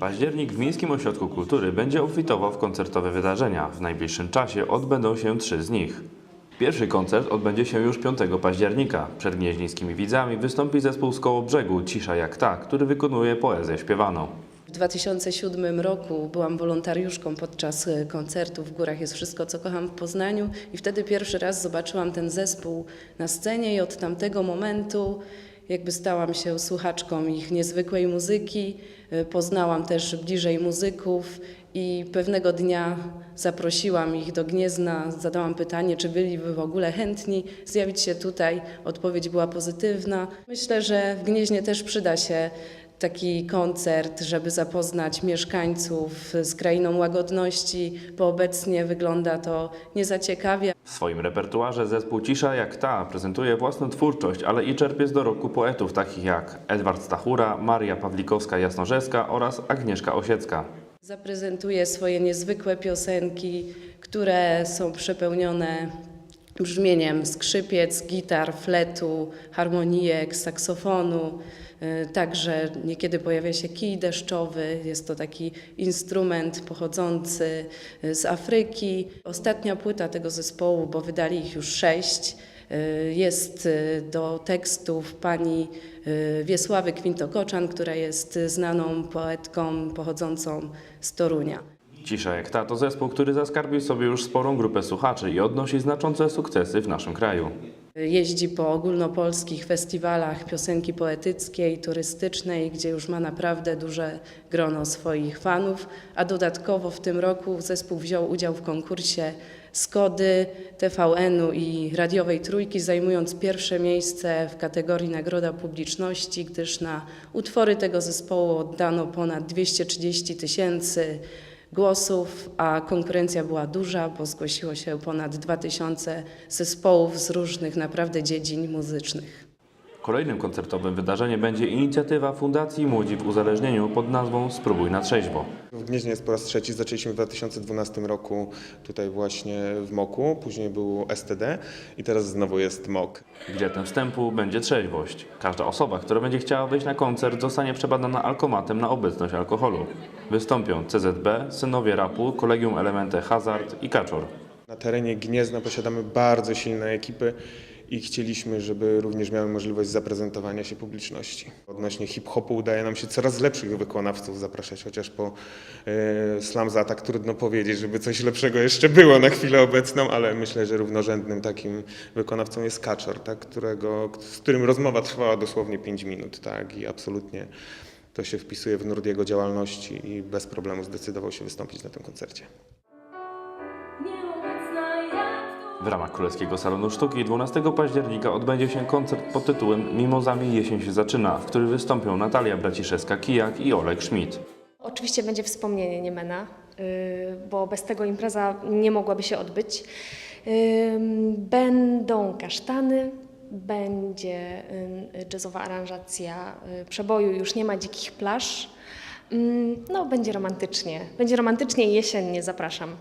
Październik w Miejskim Ośrodku Kultury będzie obfitował w koncertowe wydarzenia. W najbliższym czasie odbędą się trzy z nich. Pierwszy koncert odbędzie się już 5 października. Przed gnieźnieńskimi widzami wystąpi zespół z koło brzegu Cisza jak ta, który wykonuje poezję śpiewaną. W 2007 roku byłam wolontariuszką podczas e, koncertu w Górach jest wszystko, co kocham w Poznaniu i wtedy pierwszy raz zobaczyłam ten zespół na scenie i od tamtego momentu jakby stałam się słuchaczką ich niezwykłej muzyki, e, poznałam też bliżej muzyków i pewnego dnia zaprosiłam ich do Gniezna, zadałam pytanie, czy byliby w ogóle chętni zjawić się tutaj. Odpowiedź była pozytywna. Myślę, że w Gnieźnie też przyda się taki koncert, żeby zapoznać mieszkańców z krainą łagodności, bo obecnie wygląda to nie za ciekawie. W swoim repertuarze zespół Cisza jak ta prezentuje własną twórczość, ale i czerpie z dorobku poetów takich jak Edward Stachura, Maria Pawlikowska-Jasnorzewska oraz Agnieszka Osiecka. Zaprezentuję swoje niezwykłe piosenki, które są przepełnione brzmieniem skrzypiec, gitar, fletu, harmonijek, saksofonu. Y, Także niekiedy pojawia się kij deszczowy, jest to taki instrument pochodzący y, z Afryki. Ostatnia płyta tego zespołu, bo wydali ich już sześć, y, jest do tekstów pani Wiesławy Kwintokoczan, która jest znaną poetką pochodzącą z Torunia. Cisza jak ta to zespół, który zaskarbił sobie już sporą grupę słuchaczy i odnosi znaczące sukcesy w naszym kraju. Jeździ po ogólnopolskich festiwalach piosenki poetyckiej, turystycznej, gdzie już ma naprawdę duże grono swoich fanów, a dodatkowo w tym roku zespół wziął udział w konkursie Skody, TVN-u i Radiowej Trójki, zajmując pierwsze miejsce w kategorii Nagroda Publiczności, gdyż na utwory tego zespołu oddano ponad 230 tysięcy głosów, a konkurencja była duża, bo zgłosiło się ponad 2000 zespołów z różnych naprawdę dziedzin muzycznych. Kolejnym koncertowym wydarzeniem będzie inicjatywa Fundacji Młodzi w Uzależnieniu pod nazwą Spróbuj na trzeźwo. W Gnieźnie jest po raz trzeci. Zaczęliśmy w 2012 roku tutaj właśnie w MOK-u, później był STD i teraz znowu jest MOK. Biletem wstępu będzie trzeźwość. Każda osoba, która będzie chciała wejść na koncert, zostanie przebadana alkomatem na obecność alkoholu. Wystąpią CZB, Synowie Rapu, Kolegium Elemente Hazard i Kaczor. Na terenie Gniezna posiadamy bardzo silne ekipy i chcieliśmy, żeby również miały możliwość zaprezentowania się publiczności. Odnośnie hip-hopu udaje nam się coraz lepszych wykonawców zapraszać, chociaż po e, Slam za tak trudno powiedzieć, żeby coś lepszego jeszcze było na chwilę obecną, ale myślę, że równorzędnym takim wykonawcą jest Kaczor, tak, którego, z którym rozmowa trwała dosłownie 5 minut tak, i absolutnie to się wpisuje w nurt jego działalności i bez problemu zdecydował się wystąpić na tym koncercie. W ramach Królewskiego Salonu Sztuki 12 października odbędzie się koncert pod tytułem Mimozami jesień się zaczyna, w którym wystąpią Natalia Braciszewska-Kijak i Olek Schmidt. Oczywiście będzie wspomnienie Niemena, y, bo bez tego impreza nie mogłaby się odbyć. Ym, Będą kasztany, będzie y, jazzowa aranżacja y, przeboju, już nie ma dzikich plaż. Ym, No, będzie romantycznie. Będzie romantycznie jesiennie, zapraszam.